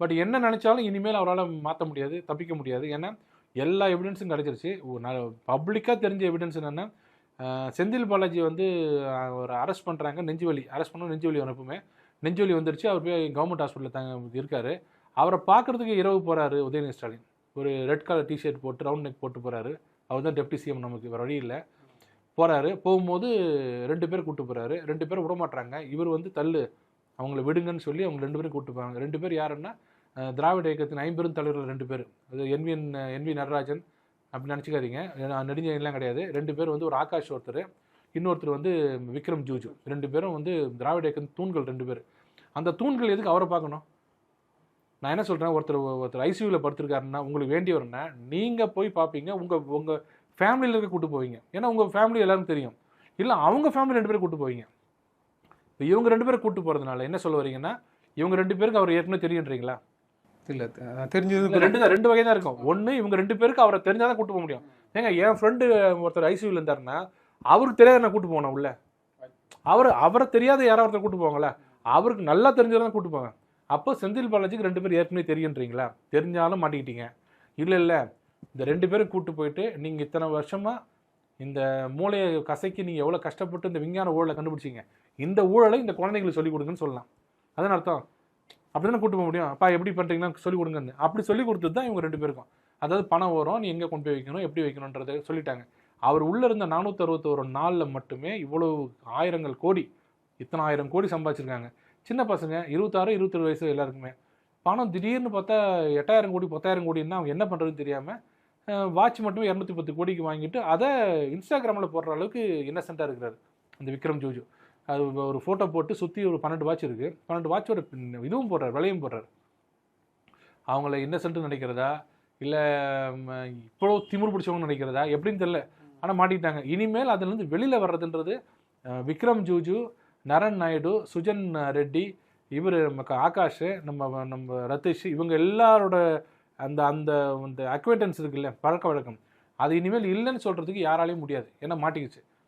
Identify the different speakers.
Speaker 1: But என்ன நினச்சாலும் இனிமேல் அவரால் மாற்ற முடியாது தப்பிக்க முடியாது. ஏன்னா எல்லா எவிடன்ஸும் கிடைச்சிருச்சு. பப்ளிக்காக தெரிஞ்ச எவிடன்ஸ் என்னென்னா செந்தில் பாலாஜி வந்து அவர் ஒரு அரெஸ்ட் பண்ணுறாங்க நெஞ்சுவலி. அரெஸ்ட் பண்ண நெஞ்சுவலி அனுப்புமே. நெஞ்சுவலி வந்துருச்சு. அவர் போய் கவர்மெண்ட் ஹாஸ்பிட்டலில் தங்க இருக்காரு. அவரை பார்க்குறதுக்கு இரவு போகிறாரு உதயநிதி ஸ்டாலின். ஒரு ரெட் கலர் டிஷர்ட் போட்டு ரவுண்ட் நெக் போட்டு போகிறாரு அவர் தான் டெப்டி சிஎம் நமக்கு வேறு வழி இல்லை. போகிறாரு போகும்போது ரெண்டு பேர் கூப்பிட்டு போகிறாரு ரெண்டு பேரும் விடமாட்றாங்க. இவர் வந்து தள்ளு. அவங்கள விடுங்கன்னு சொல்லி அவங்க ரெண்டு பேரும் கூப்பிட்டு போகிறாங்க ரெண்டு பேர் யாருன்னா திராவிட இயக்கத்தின் ஐம்பெரும் தலைவர்கள் ரெண்டு பேர் அது என்விஎன் என்வி நடராஜன் அப்படி நினச்சிக்காதீங்க. நெடுஞ்செல்லாம் கிடையாது. ரெண்டு பேர் வந்து ஒரு ஆகாஷ் ஒருத்தர் இன்னொருத்தர் வந்து விக்ரம் ஜூஜு. ரெண்டு பேரும் வந்து திராவிட இயக்கம் தூண்கள் ரெண்டு பேர். அந்த தூண்கள் எதுக்கு அவரை பார்க்கணும்? நான் என்ன சொல்கிறேன் ஒருத்தர் ஒருத்தர் ஐசியூவில் படுத்திருக்காருன்னா உங்களுக்கு வேண்டியவர்னா நீங்கள் போய் பார்ப்பீங்க உங்கள் உங்கள் ஃபேமிலியில் இருக்க கூட்டு போவீங்க. ஏன்னா உங்கள் ஃபேமிலி எல்லாரும் தெரியும். இல்லை அவங்க ஃபேமிலி ரெண்டு பேரும் கூட்டு போவீங்க. இப்போ இவங்க ரெண்டு பேரும் கூட்டு போகிறதுனால என்ன சொல்ல வரீங்கன்னா இவங்க ரெண்டு பேருக்கு அவர் ஏற்கனவே தெரியுன்றீங்களா?
Speaker 2: இல்ல தெரிஞ்சது
Speaker 1: ரெண்டு தான் ரெண்டு வகை தான் இருக்கும். ஒன்று இவங்க ரெண்டு பேருக்கு அவரை தெரிஞ்சாதான் கூட்டு போக முடியும். ஏங்க என் ஃப்ரெண்டு ஒருத்தர் ஐசியூவில் இருந்தாருன்னா அவருக்கு தெரியாத நான் கூட்டு போனேன் உள்ள? அவர் அவரை தெரியாத யாரோ ஒருத்தர் கூட்டு போவாங்களா? அவருக்கு நல்லா தெரிஞ்சதான் கூட்டு போவேன். அப்போ செந்தில் பாலாஜிக்கு ரெண்டு பேரும் ஏற்கனவே தெரியுன்றீங்களா? தெரிஞ்சாலும் மாட்டிக்கிட்டீங்க. இல்லை இல்லை. இந்த ரெண்டு பேரும் கூட்டு போயிட்டு நீங்கள் இத்தனை வருஷமா இந்த மூளையை கசக்கி நீங்கள் எவ்வளோ கஷ்டப்பட்டு இந்த விஞ்ஞான ஊழலை கண்டுபிடிச்சீங்க. இந்த ஊழலை இந்த குழந்தைங்களுக்கு சொல்லிக் கொடுங்கன்னு சொல்லலாம். அதான் அர்த்தம். அப்படி தானே கூட்டு போக முடியும்? அப்பா எப்படி பண்ணுறீங்கன்னா சொல்லிக் கொடுங்கன்னு. அப்படி சொல்லிக் கொடுத்தது தான் இவங்க ரெண்டு பேருக்கும். அதாவது பணம் வரும் நீ எங்கே கொண்டு போய் வைக்கணும் எப்படி வைக்கணுன்றதை சொல்லிட்டாங்க. அவர் உள்ளே இருந்த நானூற்றி அறுபத்தோரு நாளில் மட்டுமே இவ்வளவு ஆயிரங்கள் கோடி இத்தனை ஆயிரம் கோடி சம்பாதிச்சிருக்காங்க. சின்ன பசங்க இருபத்தாறு இருபத்தேழு வயசு எல்லாருக்குமே. பணம் திடீர்னு பார்த்தா எட்டாயிரம் கோடி பத்தாயிரம் கோடின்னா அவங்க என்ன பண்ணுறதுன்னு தெரியாமல் வாட்ச் மட்டுமே இரநூத்தி பத்து கோடிக்கு வாங்கிட்டு அதை இன்ஸ்டாகிராமில் போடுற அளவுக்கு இன்னசென்ட்டாக இருக்கிறார் அந்த விக்ரம் ஜூஜு. அது ஒரு ஃபோட்டோ போட்டு சுற்றி ஒரு பன்னெண்டு வாட்ச் இருக்குது பன்னெண்டு வாட்சோட இதுவும் போடுறார் விலையும் போடுறார். அவங்கள இன்னசென்ட்னு நினைக்கிறதா? இல்லை இப்போ திமிர் பிடிச்சவங்க நினைக்கிறதா? எப்படின்னு தெரில ஆனால் மாட்டிக்கிட்டாங்க. இனிமேல் அதுலேருந்து வெளியில் வர்றதுன்றது விக்ரம் ஜூஜு நரன் நாயுடு சுஜன் ரெட்டி இவர் நமக்கு ஆகாஷ் நம்ம நம்ம ரத்தீஷ் இவங்க எல்லாரோட அந்த அந்த அந்த அக்வைட்டன்ஸ் இருக்குல்ல பழக்க வழக்கம். அது இனிமேல் இல்லைன்னு சொல்கிறதுக்கு யாராலையும் முடியாது. ஏன்னா மாட்டிக்கிச்சு.